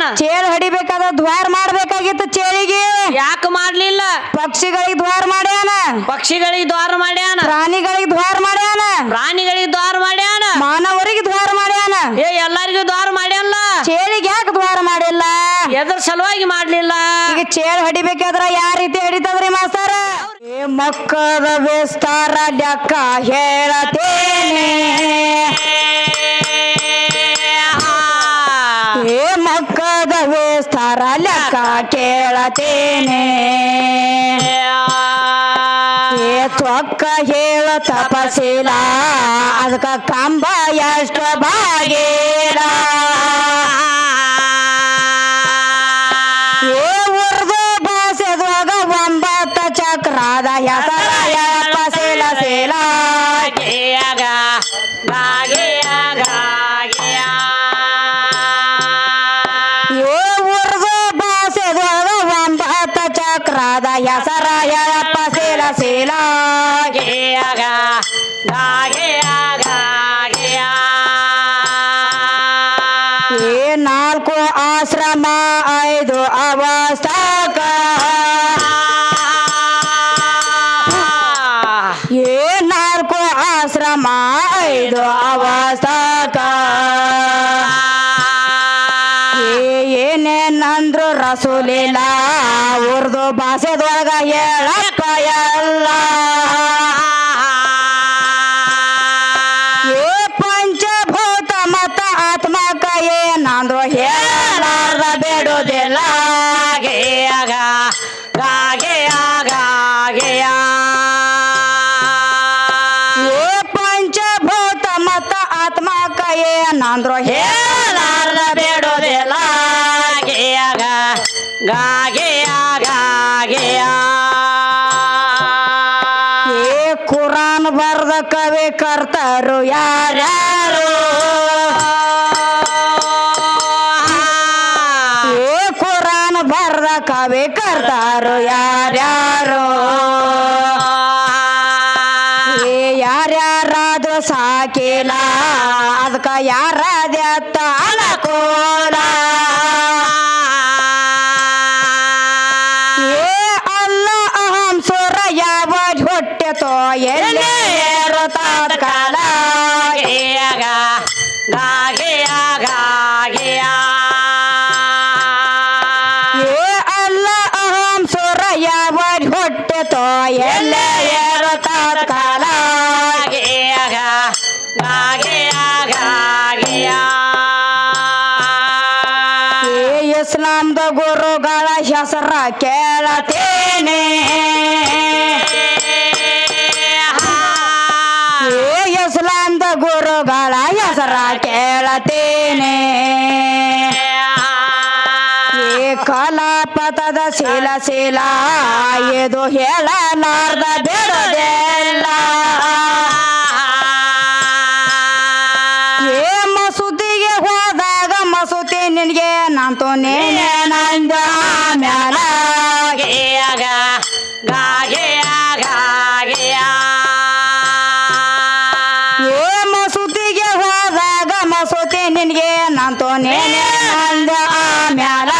ಮಾಡ್ಯಾನ ಚೇಳು ಹಡಿಬೇಕಾದ ದ್ವಾರ ಮಾಡ್ಬೇಕಾಗಿತ್ತು ಚೇಳಿಗೆ ಯಾಕೆ ಮಾಡ್ಲಿಲ್ಲ? ಪಕ್ಷಿಗಳಿಗೆ ದ್ವಾರ ಮಾಡ್ಯಾನ. ಪಕ್ಷಿಗಳಿಗೆ ದ್ವಾರ ಮಾಡ್ಯಾನ? ಪ್ರಾಣಿಗಳಿಗೆ ದ್ವಾರ ಮಾಡ್ಯಾನ. ಪ್ರಾಣಿಗಳಿಗೆ ದ್ವಾರ ಮಾಡ್ಯಾನ? ಮಾನವರಿಗೆ ದ್ವಾರ ಮಾಡ್ಯಾನ. ಏ ಎಲ್ಲರಿಗೂ ದ್ವಾರ ಮಾಡ್ಯಾನ ಚೇಳಿಗೆ ಯಾಕೆ ದ್ವಾರ ಮಾಡಿಲ್ಲ? ಎದ್ರ ಸಲುವಾಗಿ ಮಾಡ್ಲಿಲ್ಲ? ಈಗ ಚೇರ್ ಹಡಿಬೇಕಾದ್ರ ಯಾವ ರೀತಿ ಹಡಿತದ್ರಿ ಮಾಸ್ತಾರ? ಏ ಮಕ್ಕಳ ವಿಸ್ತಾರ ಲೆಕ್ಕ ಹೇಳತೇನೆ. ಏ ಮಕ್ಕದ ವಿಸ್ತಾರ ಲೆಕ್ಕ ಕೇಳತೇನೆ. ಏ ತೊಕ್ಕ ಹೇಳ ತಪಸಿಲ ಅದಕ್ಕ ಕಂಬ ಎಷ್ಟು ಬಾಗೇಲ ಉರ್ದು ಭಾಷೆದಾಗ ಒಂಬತ್ತ ಚಕ್ರದ ಹೆಸರ ಪಸೇಲ ಸೇಲ ಏ ಏನೇನಂದ್ರು ರಸೂಲಿಲ್ಲ ಉರ್ದು ಭಾಷೆದೊಳಗ ಹೇಳಪ್ಪ ಎಲ್ಲ. ಕರ್ತರು ಯಾರ್ಯಾರು? ಏ ಕುರಾನ್ ಬರ್ದ ಕವಿ ಕರ್ತಾರು ಯಾರ್ಯಾರು? ಏ ಯಾರ್ಯಾರಾದ್ರು ಸಾಕಿಲ್ಲ ಅದಕ್ಕ ಯಾರಾದ್ಯಾತ್ತ ಅಲಕೋಲ ಇಸ್ಲಾಂದ ಗುರುಗಳ ಹೆಸರ ಕೇಳತೇನೆ. ಏ ಇಸ್ಲಾಂದ ಗುರುಗಳ ಹೆಸರ ಕೇಳತೇನೆ. ಕಲಾಪತದ ಶೀಲ ಶೀಲ ಇದು ಹೇಳಲಾರ್ದ ಬೇಡದೆಲ್ಲ ಏ ಮಸೂತಿಗೆ ಹೋದಾಗ ಮಸೂತಿ ನಿನಗೆ ನೇನೆ ನಂದ ಏ ಮಸೂತಿಗೆ ಹೋದಾಗ ಮಸೂತಿ ನಿನಗೆ ನಂದ ಮ್ಯಾಲ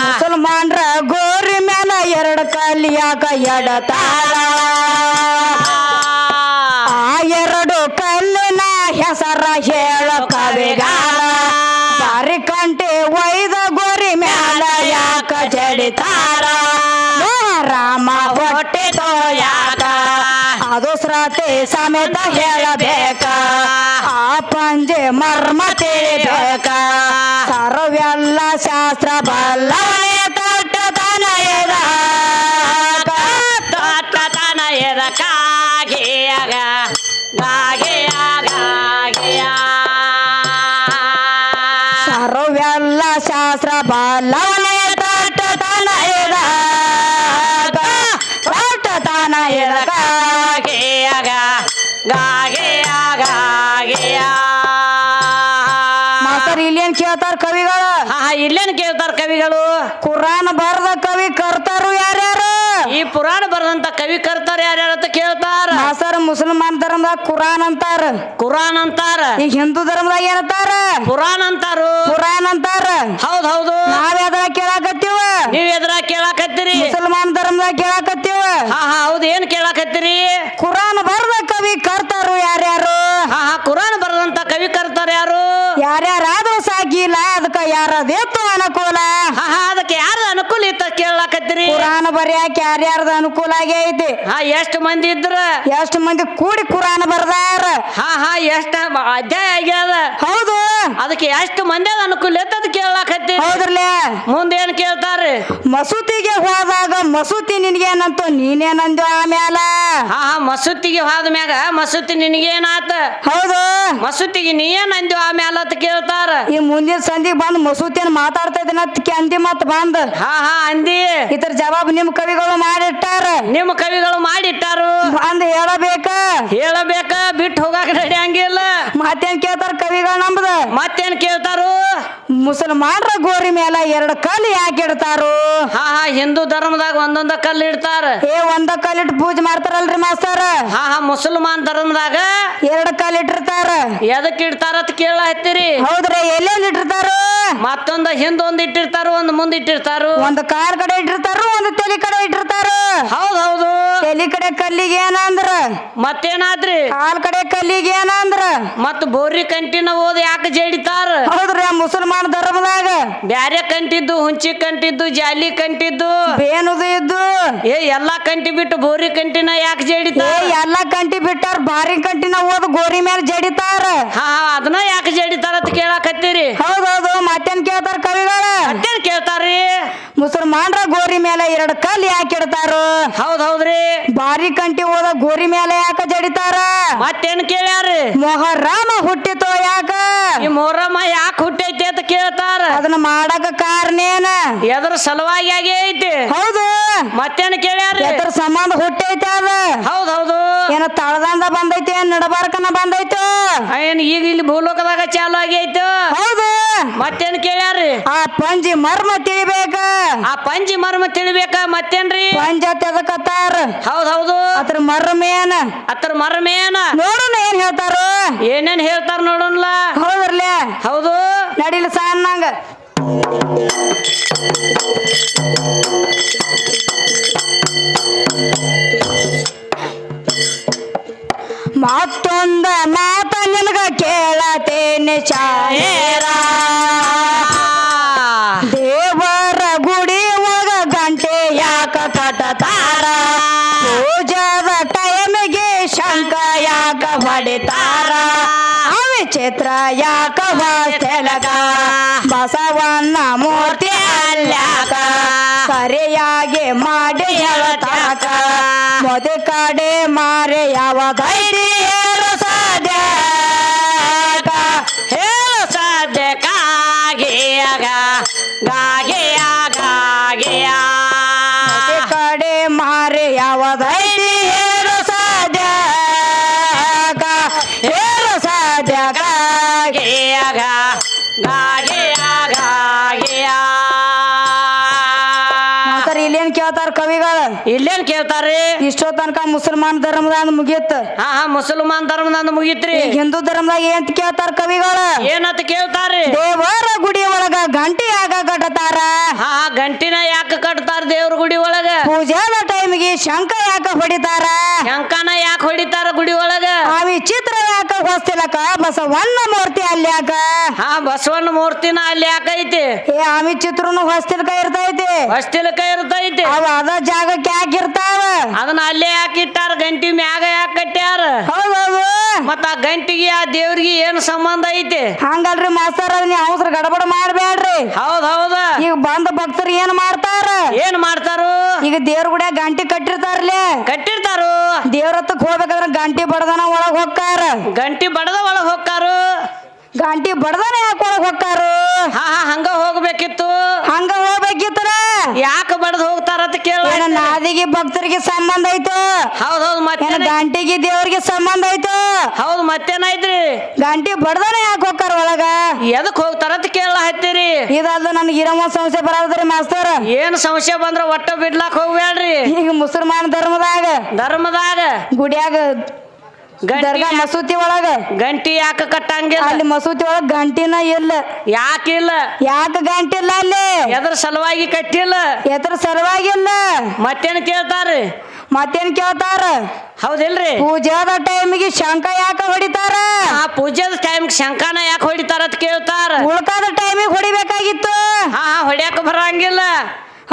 ಮುಸಲ್ಮಾನ್ರ ಗೋರಿ ಮ್ಯಾಲ ಎರಡು ಕಲ್ಲಿಯಾಕ ಎಡತಾರ ಹೆಸರ ಹೇಳ ಕವಿಗಾರ ಬಾರಿ ಕಂಟಿ ಒಯ್ದ ಗೋರಿ ಮ್ಯಾಲ ಯಾಕ ಜಡಿತಾರ? ರಾಮ ಹೊಟ್ಟೆ ಯಾಕ ಅದು ಸ್ರತೆ ಸಮೇತ ಹೇಳಬೇಕ. ಆ ಪಂಜೆ ಮರ್ಮ ತಿಳಿಬೇಕ. ಸರ್ವೆಲ್ಲ ಶಾಸ್ತ್ರ ಬಲ್ಲವನೇ ತಟ್ಟತನ ತನಯದ ಸರ್ವೆಲ್ಲ ಈ ಪುರಾಣ ಬರೆದಂತ ಕವಿ ಕರ್ತಾರ ಅಂತ ಕೇಳ್ತಾರ? ಸರ್ ಮುಸಲ್ಮಾನ್ ಧರ್ಮದಾಗ ಕುರಾನ್ ಅಂತಾರ. ಕುರಾನ್ ಅಂತಾರ. ಈ ಹಿಂದೂ ಧರ್ಮದಾಗ ಏನಂತಾರ? ಕುರಾನ್ ಅಂತಾರು. ಕುರಾನ್ ಅಂತಾರ. ಹೌದ್ ಹೌದು. ನಾವ್ ಎದ್ರಾಗ ಕೇಳಾಕತ್ತೀವ? ನೀವ್ ಎದ್ರ ಕೇಳಾಕತ್ತೀರಿ? ಮುಸಲ್ಮಾನ್ ಧರ್ಮದಾಗ ಕೇಳಾಕತ್ತೀವ? ಹಾ ಹಾ ಹೌದು ಏನ್ ಕೇಳಾಕತ್ತೀರಿ? ಕುರಾನ್ ಬರ್ದ ಕವಿ ಕರ್ತಾರು ಯಾರ್ಯಾರು ಹಾ ಹಾ ಕುರಾನ್ ಬರದಂತ ಕವಿ ಕರ್ತಾರ ಯಾರು? ಯಾರ್ಯಾರಾದ್ರೂ ಸಾಕಿಲ್ಲ ಅದಕ್ಕ ಯಾರದೇತ್ತು ಅನುಕೂಲ? ಹಾ ಹಾ ಕುರಾನ್ ಬರ್ಯಾಕ ಯಾರ್ಯಾರ್ದ ಅನುಕೂಲ ಆಗೇ ಐತಿ? ಹಾ ಎಷ್ಟ್ ಮಂದಿ ಇದ್ರ? ಎಷ್ಟು ಮಂದಿ ಕೂಡಿ ಕುರಾನ್ ಬರ್ದಾರ? ಹಾ ಹಾ ಎಷ್ಟ ಅಧ್ಯಾಯ ಆಗ್ಯಾದ? ಹೌದು. ಅದಕ್ಕೆ ಎಷ್ಟು ಮಂದಿ ಅನುಕೂಲ ಇತ್ತ ಅದ್ ಕೇಳಾಕತ್ತೀರಿ ಮುಂದೆ ಮುಂದೇನ್ ಕೇಳ್ತಾರ ಮಸೂತಿಗೆ ಹೋದಾಗ ಮಸೂತಿ ನಿನ್ಗೇನಂತ? ನೀನೇನಂದ ಆಮ್ಯಾಲ ಹಾ ಹಾ ಮಸೂತಿಗೆ ಹೋದ ಮ್ಯಾಗ ಮಸೂತಿ ನಿನಗೇನಾತ? ಹೌದು. ಮಸೂತಿಗೆ ನೀ ಏನ್ ಅಂದ್ಯೋ ಆಮ್ಯಾಲ ಅಂತ ಕೇಳ್ತಾರ? ಈ ಮುಂದಿನ ಸಂಧಿಗೆ ಬಂದ್ ಮಸೂತಿಯನ್ ಮಾತಾಡ್ತಾ ಇದ್ದೀನಿ ಅಂದಿ ಮತ್ ಬಂದ್. ಹಾ ಹಾ ಅಂದಿ. ಇತರ ಜವಾಬ್ ನಿಮ್ ಕವಿಗಳು ಮಾಡಿಟ್ಟಾರ. ನಿಮ್ಮ ಕವಿಗಳು ಮಾಡಿಟ್ಟಾರು. ಅಂದ್ ಹೇಳಬೇಕ? ಹೇಳಬೇಕ ಬಿಟ್ಟು ಹೋಗಾಕ ನಡೆಯಂಗಿಲ್ಲ. ಮತ್ತೇನ್ ಕೇಳ್ತಾರ ಕವಿಗಳು ನಮ್ದ? ಮತ್ತೇನ್ ಕೇಳ್ತಾರು? ಮುಸಲ್ಮಾನ್ರ ಗೋರಿ ಮೇಲೆ ಎರಡು ಕಲ್ಲು ಯಾಕೆ ಇಡ್ತಾರು? ಹಾ ಹಾ ಹಿಂದೂ ಧರ್ಮದಾಗ ಒಂದೊಂದ ಕಲ್ಲು ಇಡ್ತಾರ. ಏ ಒಂದ ಕಲ್ಲಿಟ್ಟು ಪೂಜೆ ಮಾಡ್ತಾರಲ್ರಿ ಮಾಸ್ತರ? ಹಾ ಹಾ ಮುಸಲ್ಮಾನ್ ಧರ್ಮದಾಗ ಎರಡು ಕಲ್ಲು ಇಟ್ಟಿರ್ತಾರ. ಎದಕ್ ಇಡ್ತಾರ ಅಂತ ಕೇಳ ಹತ್ತಿರಿ. ಹೌದ್ರಿ ಎಲ್ಲೆಲ್ಲಿ ಇಟ್ಟಿರ್ತಾರು? ಮತ್ತೊಂದ ಹಿಂದೊಂದ್ ಇಟ್ಟಿರ್ತಾರು ಒಂದ್ ಮುಂದ್ ಇಟ್ಟಿರ್ತಾರು. ಒಂದ್ ಕಾರ್ ಕಡೆ ಇಟ್ಟಿರ್ತಾರು ಒಂದು ತಲೆ ಕಡೆ ಇಟ್ಟಿರ್ತಾರು. ಹೌದ್ ಹೌದು. ತಲೆ ಕಡೆ ಕಲ್ಲಿಗೆ ಏನಂದ್ರ ಮತ್ತೇನಾದ್ರಿ? ಕಾಲ್ ಕಡೆ ಕಲ್ಲಿಗೆ ಏನಂದ್ರ? ಮತ್ ಬೋರಿ ಕಂಟಿನ ಓದ್ ಯಾಕೆ ಜಡಿತಾರ? ಹೌದ್ರಿ ಮುಸಲ್ಮಾನ ಧರ್ಮದಾಗ. ಬ್ಯಾರೆ ಕಂಟಿದ್ದು ಹುಂಚಿ ಕಂಟಿದ್ದು ಜಾಲಿ ಕಂಟಿದ್ದು. ಬೇನುದು ಇದ್ದು. ಏ ಎಲ್ಲಾ ಕಂಟಿ ಬಿಟ್ಟು ಬೋರಿ ಕಂಟಿನ ಯಾಕೆ ಜಡಿತಾರ? ಎಲ್ಲಾ ಕಂಟಿ ಬಿಟ್ಟಾರ ಬಾರಿ ಕಂಟಿನ ಓದ್ ಗೋರಿ ಮೇಲೆ ಜಡಿತಾರ. ಹಾ ಅದನ್ನ ಯಾಕೆ ಜಡಿತಾರ ಅಂತ ಕೇಳಾಕತ್ತೀರಿ? ಹೌದೌದು ಮತ್ತೇನ್ ಕೇಳ್ತಾರ ಕವಿಗಳ? ಮತ್ತೇನ್ ಕೇಳ್ತಾರ್ರಿ? ಮುಸಲ್ಮಾನ್ರ ಗೋರಿ ಮೇಲೆ ಎರಡು ಕಲ್ ಯಾಕೆ ಇಡ್ತಾರ ಹೌದ್ ಹೌದ್ರಿ. ಬಾರಿ ಕಂಟಿ ಓದ ಗೋರಿ ಮೇಲೆ ಯಾಕ ಜಡಿತಾರ? ಮತ್ತೇನ್ ಕೇಳ್ಯಾರಿ ಮೊಹರಾಮ ಹುಟ್ಟಿತೋ ಯಾಕ ಈ ಮೊಹರಮ್ಮ ಯಾಕೆ ಹುಟ್ಟೈತಿ ಅಂತ ಕೇಳ್ತಾರ. ಅದನ್ನ ಮಾಡಕ ಕಾರಣ ಏನ? ಎದ್ರ ಸಲುವಾಗಿ ಆಗೇ ಐತಿ. ಹೌದು. ಮತ್ತೇನ್ ಕೇಳ್ಯಾರಿ ಎದ್ರ ಸಂಬಂಧ ಹುಟ್ಟೈತೆ ಅದ? ಹೌದ್ ಹೌದು. ಏನ ತಳದಂದ ಬಂದೈತೆ ಏನ್ ನಡಬಾರ್ಕನ ಬಂದೈತು? ಏನ್ ಈಗ ಇಲ್ಲಿ ಭೂಲೋಕದಾಗ ಚಾಲು ಆಗೈತು ಹೌದು. ಮತ್ತೇನ್ ಕೇಳ್ಯಾರಿ ಆ ಪಂಜಿ ಮರ್ಮ ತಿಳಿಬೇಕ? ಆ ಪಂಜಿ ಮರ್ಮ ತಿಳಿಬೇಕ ಮತ್ತೇನ್ರಿ? ಪಂಜ ತೆದಕತ್ತಾರ? ಹೌದ್ ಹೌದು. ಅದ್ರ ಮರ್ಮ ಏನ? ಅತ್ರ ಮರಮೇನ ನೋಡೋಣ ಏನ್ ಹೇಳ್ತಾರ? ಏನೇನ್ ಹೇಳ್ತಾರ ನೋಡೋಣ ಹೌದ್ರಲ್ಲ? ಹೌದು. ನಡಿಲ ನಂಗ ಮತ್ತೊಂದ ಮಾತ ನಿನಗ ಕೇಳತೇನೆ ಚಾಯೇರ ವಿಚಿತ್ರ ಯಾಕ ವಾಸ್ತೆಲಗ ಬಸವಣ್ಣ ಮೂರ್ತಿ ಅಲ್ಲಾಕ? ಸರಿಯಾಗಿ ಮಾಡಿ ಹೇಳ್ತಾಕ ಮೊದ ಕಡೆ ಮಾರೆ ಯಾವ ಧೈರ್ಯ ಇಷ್ಟೋ ತನಕ ಮುಸಲ್ಮಾನ್ ಧರ್ಮದಾಗ ಮುಗಿಯತ್ತ ಹಾ ಹಾ ಮುಸಲ್ಮಾನ್ ಧರ್ಮದಂದ ಮುಗಿತ್ರಿ. ಹಿಂದೂ ಧರ್ಮದಾಗ ಏನ್ ಕೇಳ್ತಾರ ಕವಿಗಳ? ಏನಂತ ಕೇಳ್ತಾರ್ರಿ? ದೇವರ ಗುಡಿ ಒಳಗ ಗಂಟಿ ಯಾಕ ಕಟ್ಟತಾರ ಹಾ ಹಾ ಗಂಟಿನ ಯಾಕ ಕಟ್ತಾರ ದೇವ್ರ ಗುಡಿ ಒಳಗ? ಪೂಜಾದ ಟೈಮ್ಗೆ ಶಂಕ ಯಾಕ ಹೊಡಿತಾರ? ಶಂಕನ ಯಾಕ ಹೊಡಿತಾರ ಗುಡಿ ಒಳಗ? ಆ ವಿಚಿತ್ರ ಯಾಕ ಹೊಸ್ತಿಲಕ ಬಸವಣ್ಣ ಮೂರ್ತಿ ಅಲ್ಲಿ ಯಾಕ ಹಾ ಬಸವಣ್ಣ ಮೂರ್ತಿನ ಅಲ್ಲಿ ಯಾಕೈತಿ ಏ ಆಮಿ ಚಿತ್ರನು ಹೊಸ್ತಿಲಕ ಇರ್ತೈತಿ. ಹೊಸ್ತಿಲಕ ಇರ್ತೈತಿ. ಅವ ಅದ ಜಾಗಕ್ಕೆ ಯಾಕೆ ಇರ್ತಾವ? ಅದನ್ನ ಅಲ್ಲೇ ಯಾಕೆ ಇಟ್ಟಾರ? ಗಂಟಿ ಮ್ಯಾಗ ಯಾಕೆ ಕಟ್ಟ್ಯಾರ? ಹೌದೌದು ಮತ್ತ ಆ ಗಂಟಿಗೆ ಆ ದೇವ್ರಿಗೆ ಏನ್ ಸಂಬಂಧ ಐತಿ? ಹಂಗಲ್ರಿ ಮಾಸ್ತರ್ ನೀ ನೀವು ಅವಸರ ಗಡಬಡ ಮಾಡ್ಬೇಡ್ರಿ ಹೌದ್ ಹೌದ. ಈಗ ಬಂದ ಭಕ್ತರು ಏನ್ ಮಾಡ್ತಾರ? ಏನ್ ಮಾಡ್ತಾರು? ಈಗ ದೇವ್ರ ಗುಡಿಯಾಗ ಗಂಟಿ ಕಟ್ಟಿರ್ತಾರಲೇ ಕಟ್ಟಿರ್ತಾರು. ದೇವ್ರ ಹತ್ತಕ್ ಹೋಗ್ಬೇಕಾದ್ರೆ ಗಂಟಿ ಬಡದನ ಒಳಗ್ ಹೊಕ್ಕಾರ. ಗಂಟಿ ಬಡದ ಒಳಗ್ ಹೋಗ್ತಾರು ಗಂಟಿ ಬಡದನ ಯಾಕೆ ಒಳಗ್ ಹೊಕ್ಕಾರು? ಹಾ ಹಾ ಹಂಗ ಯಾಕ ಬಡದ್ ಹೋಗ್ತಾರ ಅಂತ ಕೇಳ ನಾದಿಗೆ ಭಕ್ತರಿಗೆ ಸಂಬಂಧ ಐತು ಹೌದೌದು ಮತ್ತೆ ಗಂಟಿಗೆ ದೇವ್ರಿಗೆ ಸಂಬಂಧ ಐತು ಹೌದು ಮತ್ತೇನಾಯ್ತ್ರಿ ಗಂಟಿ ಬಡದನ ಯಾಕೆ ಹೋಗ್ತಾರ ಒಳಗ? ಎದಕ್ ಹೋಗ್ತಾರ ಅಂತ ಕೇಳ ಹತ್ತೀರಿ? ಇದಲ್ದ ನನ್ಗೆ ಇರಮ ಸಮಸ್ಯೆ ಬರದ್ರಿ ಮಾಸ್ತರ್. ಏನ್ ಸಮಸ್ಯೆ ಬಂದ್ರ ಒಟ್ಟ ಬಿಡ್ಲಾಕ್ ಹೋಗ್ಬೇಡ್ರಿ ಈಗ ಮುಸಲ್ಮಾನ್ ಧರ್ಮದಾಗ ಧರ್ಮದಾಗ? ಗುಡಿಯಾಗ ದರ್ಗಾ ಮಸೂತಿ ಒಳಗ? ಗಂಟಿ ಯಾಕ ಕಟ್ಟಂಗಿಲ್ಲ? ಅಲ್ಲಿ ಮಸೂತಿ ಒಳಗ ಗಂಟಿನ ಇಲ್ಲ. ಯಾಕಿಲ್ಲ ಯಾಕ ಗಂಟಿಲ್ಲ ಅಲ್ಲಿ? ಎದ್ರ ಸಲುವಾಗಿ ಕಟ್ಟಿಲ್ಲ? ಎದ್ರ ಎತ್ರ ಸಲುವಾಗಿಲ್ಲ ಮತ್ತೇನ್ ಕೇಳ್ತಾರ? ಮತ್ತೇನ್ ಕೇಳ್ತಾರ? ಹೌದಿಲ್ರಿ? ಪೂಜಾದ ಟೈಮಿಗೆ ಶಂಕ ಯಾಕ ಹೊಡಿತಾರ? ಆ ಪೂಜಾದ ಟೈಮ್ಗೆ ಶಂಖನ ಯಾಕೆ ಹೊಡಿತಾರ ಅಂತ ಕೇಳ್ತಾರ. ಉಳ್ಕಾದ ಟೈಮಿಗೆ ಹೊಡಿಬೇಕಾಗಿತ್ತು. ಹಾ ಹೊಡ್ಯಾಕ ಬರಂಗಿಲ್ಲ.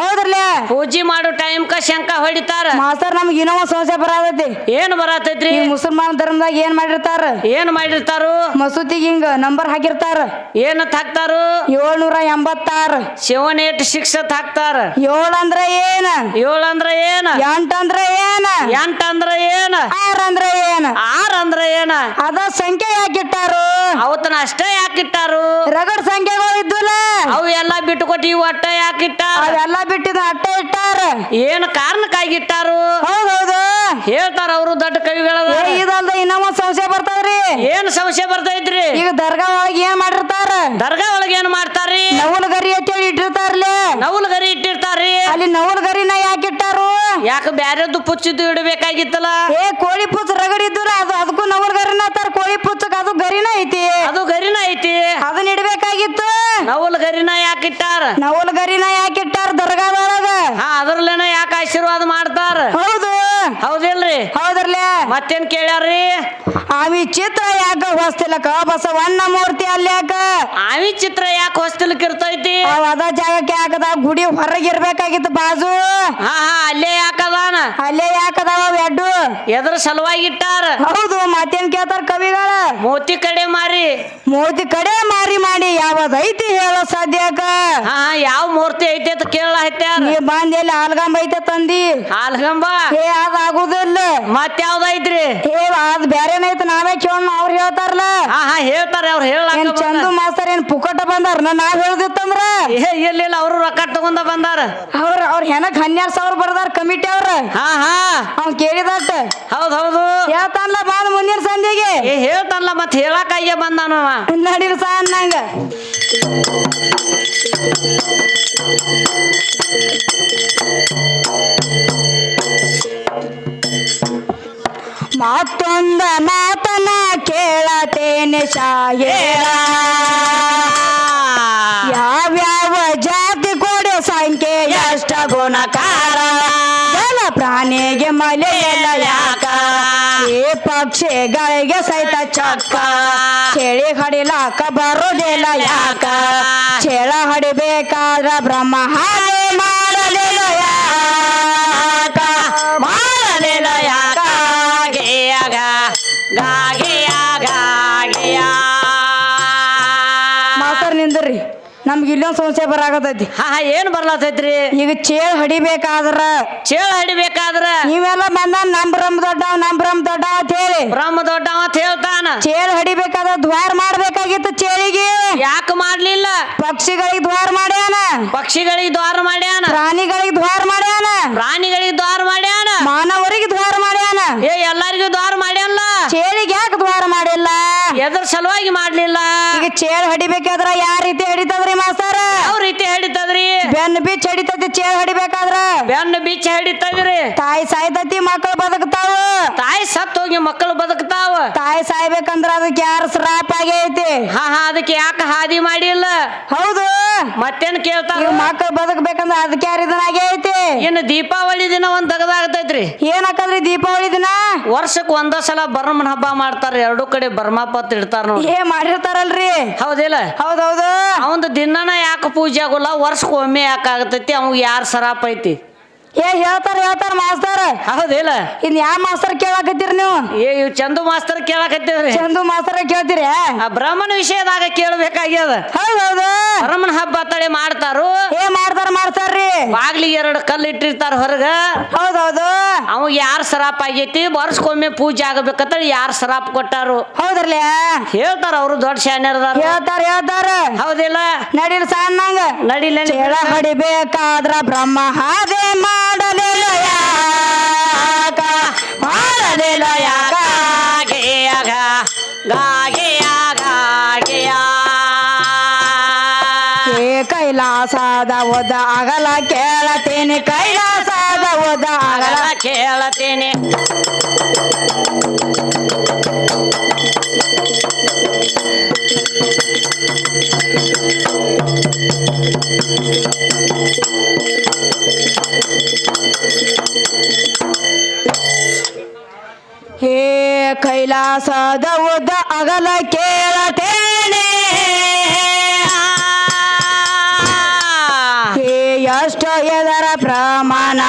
ಹೌದ್ರಲ್ಲ? ಪೂಜೆ ಮಾಡೋ ಟೈಮ್ಕ ಶಂಕ ಹೊಡಿತಾರ. ಮಾಸ್ತರ್ ನಮ್ಗೆ ಇನ್ನೂ ಒಂದ್ ಸಮಸ್ಯೆ ಬರತೈತಿ. ಏನ್ ಬರತೈತ್ರಿ? ಈ ಮುಸಲ್ಮಾನ ಧರ್ಮದಾಗ ಏನ್ ಮಾಡಿರ್ತಾರ? ಏನ್ ಮಾಡಿರ್ತಾರು? ಮಸೂತಿಗೆ ಹಿಂಗ ನಂಬರ್ ಹಾಕಿರ್ತಾರ. ಏನತ್ ಹಾಕ್ತಾರು? ಏಳ್ನೂರ ಎಂಬತ್ತಾರು. ಶಿವನ್ ಏಟ್ ಅಂತ ಹಾಕ್ತಾರ. ಏಳ್ ಅಂದ್ರ ಏನ? ಏಳ್ ಅಂದ್ರ ಏನ? ಎಂಟ್ ಅಂದ್ರ ಏನ? ಎಂಟ್ ಅಂದ್ರ ಏನ? ಆರ್ ಅಂದ್ರ ಏನ? ಆರ್ ಅಂದ್ರ ಏನ? ಅದ ಸಂಖ್ಯೆ ಯಾಕಿಟ್ಟಾರು ಅವತ್ತನ ಅಷ್ಟೇ ಯಾಕಿಟ್ಟಾರು ರಗಡ್ ಸಂಖ್ಯೆಗಳು ಇದ್ವಲ್ಲ? ಅವು ಎಲ್ಲಾ ಬಿಟ್ಟುಕೊಟ್ಟು ಇವು ಒಟ್ಟ ಯಾಕಿಟ್ಟಾರ ಅವೆಲ್ಲ ಬಿಟ್ಟಿದ ಅಟ್ಟ ಇಟ್ಟಾರ. ಏನ್ ಕಾರಣಕ್ಕಾಗಿಟ್ಟಾರು? ಹೌದೌದು. ಹೇಳ್ತಾರ ಅವರು ದೊಡ್ಡ ಕವಿಗಳ ಇದಲ್ದ ಇನ್ನೊಂದ್ ಸಮಸ್ಯೆ ಸಂಶಯ ಬರ್ತದ್ರಿ. ಏನ್ ಸಮಸ್ಯೆ ಬರ್ತೈತ್ರಿ? ಈಗ ದರ್ಗಾ ಒಳಗ ಏನ್ ಮಾಡಿರ್ತಾರ? ದರ್ಗಾ ಒಳಗ ಏನ್ ಮಾಡ್ತಾರ್ರಿ? ನವಲ್ ಗರಿ ಅಂತೇಳಿ ಇಟ್ಟಿರ್ತಾರ್ಲೆ. ನವಲ್ ಗರಿ ಇಟ್ಟಿರ್ತಾರ್ರಿ? ಅಲ್ಲಿ ನವಲ್ ಗರಿನ ಯಾಕಿಟ್ಟಾರು ಯಾಕೆ ಬ್ಯಾರೆದ್ದು ಪುಚ್ಚಿದ್ದು ಇಡಬೇಕಾಗಿತ್ತಲ್ಲ? ಏ ಕೋಳಿ ಪುಚ್ಚ ರಗಡಿ ಇದ್ದುರ ಅದು ಅದಕ್ಕೂ ನವಲ್ ಗರಿನ ಕೋಳಿ ಪುಚ್ಚಕ್ ಅದು ಗರಿನ ಐತಿ. ಅದು ಗರಿನ ಐತಿ. ಅದನ್ನ ಇಡ್ಬೇಕಾಗಿತ್ತು. ನವುಲ್ ಗರಿನ ಯಾಕಿಟ್ಟಾರ ನವಲ್ ಗರಿನ ಯಾಕಿಟ್ಟಾರ ದರ್ಗಾದೊಳಗ? ಹಾ ಅದ್ರಲ್ಲೇನ ಯಾಕೆ ಆಶೀರ್ವಾದ ಮಾಡ್ತಾರ? ಹೌದು. ಹೌದಿಲ್ರಿ? ಹೌದ್ರಲೆ ಮತ್ತೇನ್ ಕೇಳ್ಯಾರ್ರಿ? ಆವಿ ಚಿತ್ರ ಯಾಕ ಹೊಸ್ತಿಲಕ ಬಸವಣ್ಣ ಮೂರ್ತಿ ಅಲ್ಲಿ ಯಾಕ ಆವಿ ಚಿತ್ರ ಯಾಕೆ ಹೊಸ್ತಿಲ್ಕ್ ಇರ್ತೈತಿ? ಅದ ಜಾಗಕ್ಕೆ ಯಾಕದ? ಗುಡಿ ಹೊರಗೆ ಇರ್ಬೇಕಾಗಿತ್ತು ಬಾಜು. ಹಾ ಹಾ ಅಲ್ಲೇ ಯಾಕದಾನ? ಅಲ್ಲೇ ಯಾಕದಾವ ಎಡ್ಡು? ಎದ್ರ ಸಲುವಾಗಿ ಇಟ್ಟಾರ? ಹೌದು ಮತ್ತೇನ್ ಕೇಳ್ತಾರ ಕವಿಗಳ? ಮೋತಿ ಕಡೆ ಮಾರಿ. ಮೂರ್ತಿ ಕಡೆ ಮಾರಿ ಮಾಡಿ ಯಾವದೈತಿ? ಹೇಳೋ ಸಾಧ್ಯ ಹಾ ಹಾ ಯಾವ ಮೂರ್ತಿ ಐತಿ ನೀ ಬಂದ್ ಎಲ್ಲಿ ಹಾಲ್ಗಂಬ ಐತೆ ತಂದಿ? ಹಾಲ್ಗಂಬ? ಏ ಅದ್ ಆಗುದಿಲ್ಲ. ಮತ್ ಯಾವ್ದೈತ್ರಿ ಏ ಅದ್ ಬ್ಯಾರೇನೈತೆ ನಾವೇ ಕೇಳೋಣ ಅವ್ರು ಹೇಳ್ತಾರಲ್ಲ. ಹಾ ಹಾ ಹೇಳ್ತಾರ ಅವ್ರು ಹೇಳ ಚಂದು ಮಾಸ್ತರ್ ಏನ್ ಪುಕಟ ಬಂದಾರ? ನಾವ್ ಹೇಳ್ದಿತ್ತಂದ್ರ? ಏ ಇಲ್ಲ ಅವರು ರೊಕ್ಕ ತಗೊಂಡ ಬಂದಾರ. ಅವ್ರ ಅವ್ರ ಹೆನಕ್ ಹನ್ನೆರಡ್ ಸಾವಿರ ಬರ್ದಾರ ಕಮಿಟಿ ಅವ್ರ. ಹಾ ಹಾ. ಅವ್ನ್ ಕೇಳಿದಟ್ಟ. ಹೌದ್ ಹೌದು. ಹೇಳ್ತಾನಲ್ಲ ಬಾ ಮುಂದಿನ ಸಂಧಿಗೆ ಏ ಹೇಳ್ತಾನಲ್ಲ ಮತ್ ಹೇಳಕ್ ಅಯ್ಯ ಬಂದಾನ ನಡೀಲ್ ಸಾ ಅನ್ನಂಗ ಮತ್ತೊಂದ ಮಾತನ ಕೇಳತೇನೆ ಶಾಯೇರ ಯಾವ್ಯಾವ ಜಾತಿ ಕೊಡೆ ಸಂಖ್ಯೆ ಎಷ್ಟ ಗುಣಕಾರ. ಜಲ ಪ್ರಾಣಿಗೆ ಮಲೆಯಲ್ಲ ಯಾಕ. ಈ ಪಕ್ಷಿಗಳಿಗೆ ಸಹಿತ ಚಕ್ಕ. ಚಳಿ ಹಡಿಲಾಕ ಬರೋದಿಲ್ಲ ಯಾಕ. ಚೇಳ ಹಡಿಬೇಕಾದ್ರ ಬ್ರಹ್ಮ ಸಮಸ್ಯೆ ಬರಾಕತೈತಿ ಹಾ ಹಾ ಏನ್ ಬರ್ಲಾತೈತ್ರಿ? ಈಗ ಚೇಳ್ ಹಡಿಬೇಕಾದ್ರ ಚೇಳ ಹಡಿಬೇಕಾದ್ರ? ನೀವೆಲ್ಲ ಬಂದ ನಮ್ ಬ್ರಹ್ಮ ದೊಡ್ಡ ನಮ್ ಬ್ರಹ್ಮ ದೊಡ್ಡ ಅಂತ ಹೇಳಿ. ಬ್ರಹ್ಮ ದೊಡ್ಡವ ಅಂತ ಹೇಳ್ತಾನ. ಚೇಳ್ ಹಡಿಬೇಕಾದ್ರ ದ್ವಾರ ಮಾಡ್ಬೇಕಾಗಿತ್ತು ಚೇಳಿಗೆ. ಯಾಕೆ ಮಾಡ್ಲಿಲ್ಲ? ಪಕ್ಷಿಗಳಿಗೆ ದ್ವಾರ ಮಾಡ್ಯಾನ. ಪಕ್ಷಿಗಳಿಗೆ ದ್ವಾರ ಮಾಡ್ಯಾನ. ಪ್ರಾಣಿಗಳಿಗೆ ದ್ವಾರ ಮಾಡ್ಯಾನ. ಪ್ರಾಣಿಗಳಿಗೆ ದ್ವಾರ ಮಾಡ್ಯಾನ. ಮಾನವರಿಗೆ ದ್ವಾರ ಮಾಡ್ಯಾನ. ಏ ಎಲ್ಲರಿಗೂ ದ್ವಾರ ಮಾಡ್ಯಾನ ಚೇಳಿಗೆ ಯಾಕೆ ದ್ವಾರ ಮಾಡಿಲ್ಲ? ಎದ್ರ ಸಲುವಾಗಿ ಮಾಡ್ಲಿಲ್ಲ? ಈಗ ಚೇಳ್ ಹಡಿಬೇಕಾದ್ರ ಯಾವ ರೀತಿ ಹಿಡಿತದ್ರಿ ಮಾಸ್ತಾರ ಬೆನ್ನ ಬಿಚ್ಚ ಹಿಡಿತೈತಿ ಚೇಳ್ ಹಡಿಬೇಕಾದ್ರ? ಬೆನ್ನ ಬಿಚ್ಚ ಹಿಡಿತದ್ರಿ ತಾಯಿ ಸಾಯ್ತತಿ ಮಕ್ಕಳು ಬದುಕ್ತಾವ. ತಾಯಿ ಸತ್ ಹೋಗಿ ಮಕ್ಕಳು ಬದುಕ್ತಾವ. ತಾಯಿ ಸಾಯ್ಬೇಕಂದ್ರ ಅದಕ್ಕೆ ಯಾರ ಶ್ರಾಪ್ ಆಗೈತಿ? ಹಾ ಹಾ ಅದಕ್ಕೆ ಯಾಕೆ ಹಾದಿ ಮಾಡಿಲ್ಲ? ಹೌದು. ಮತ್ತೇನ್ ಕೇಳ್ತಾರ? ಮಕ್ಕಳು ಬದುಕ್ಬೇಕಂದ್ರ ಅದಕ್ಕೆ ಯಾರ ಇದನ್ನ ಆಗೈತಿ? ಇನ್ನು ದೀಪಾವಳಿ ದಿನ ಒಂದ್ ದಗದಾಗತೈತ್ರಿ ಏನಕ್ಕಂದ್ರಿ ದೀಪಾವಳಿ ದಿನ? ವರ್ಷಕ್ ಒಂದ ಸಲ ಬರ್ಮನ್ ಹಬ್ಬ ಮಾಡ್ತಾರ ಎರಡು ಕಡೆ ಬರ್ಮಾಪತ್ ಇಡ್ತಾರ ನೋಡಿ ಏ ಮಾಡಿರ್ತಾರಲ್ರಿ. ಹೌದಿಲ್ಲ? ಹೌದೌದು. ಅವಂದ ದಿನನ ಯಾಕೆ ಪೂಜೆ ಆಗೋಲ್ಲ ವರ್ಷಕ್ಕೆ ಒಮ್ಮೆ ಯಾಕೆ ಆಗತೈತಿ ಅವ್ ಯಾರ ಸರಾಪ್ ಐತಿ? ಏ ಹೇಳ್ತಾರ ಹೇಳ್ತಾರ ಮಾಸ್ತಾರ. ಹೌದಿಲ್ಲ. ಇನ್ ಯಾವ ಮಾಸ್ತರ್ ಕೇಳಾಕತ್ತೀರಿ ನೀವು? ಏ ಇವ್ ಚಂದು ಮಾಸ್ತರ್ ಕೇಳಕತ್ತೇವ್ರಿ ಚಂದು ಮಾಸ್ತರ ಕೇಳ್ತೀರಿ? ಆ ಬ್ರಾಹ್ಮಣ ವಿಷಯದಾಗ ಕೇಳ್ಬೇಕಾಗ್ಯದ. ಹೌದೌದು. ಬ್ರಾಹ್ಮಣ ಹಬ್ಬ ತಳಿ ಮಾಡ್ತಾರು. ಏ ಮಾಡ್ತಾರ ಮಾಡ್ತಾರ್ರಿ. ಬಾಗ್ಲಿ ಎರಡು ಕಲ್ಲು ಇಟ್ಟಿರ್ತಾರ ಹೊರಗ. ಹೌದೌದು. ಅವಾಗ ಯಾರ ಸರಾಪ್ ಆಗೈತಿ? ವರ್ಷಕ್ಕೊಮ್ಮೆ ಪೂಜೆ ಆಗಬೇಕಂತೇಳಿ ಯಾರ ಸರಾಪ್ ಕೊಟ್ಟಾರು. ಹೌದ್ರಲ್ಲ ಹೇಳ್ತಾರ ಅವರು ದೊಡ್ಡ ಶಾನ್ಯರದಾರ ಹೇಳ್ತಾರ ಹೇಳ್ತಾರ. ಹೌದಿಲ್ಲ. ನಡೀಲ್ ಸಣ್ಣಂಗ. ನಡಿ ನಡಿ ಹಡಿಬೇಕಾದ್ರ ಬ್ರಹ್ಮ ಹಾಗೆ ಕೈಲಾಸದ ಓದ ಅಗಲ ಕೇಳತೀನಿ ಕೈಲಾಸದ ಓದ ಅಗಲ ಕೇಳತೀನಿ Thank you. ಹೇ ಕೈಲಾಸದ ಉದ್ದ ಅಗಲ ಕೇಳತೇನೆ. ಹೇ ಎಷ್ಟು ಎದರ ಪ್ರಮಾಣ.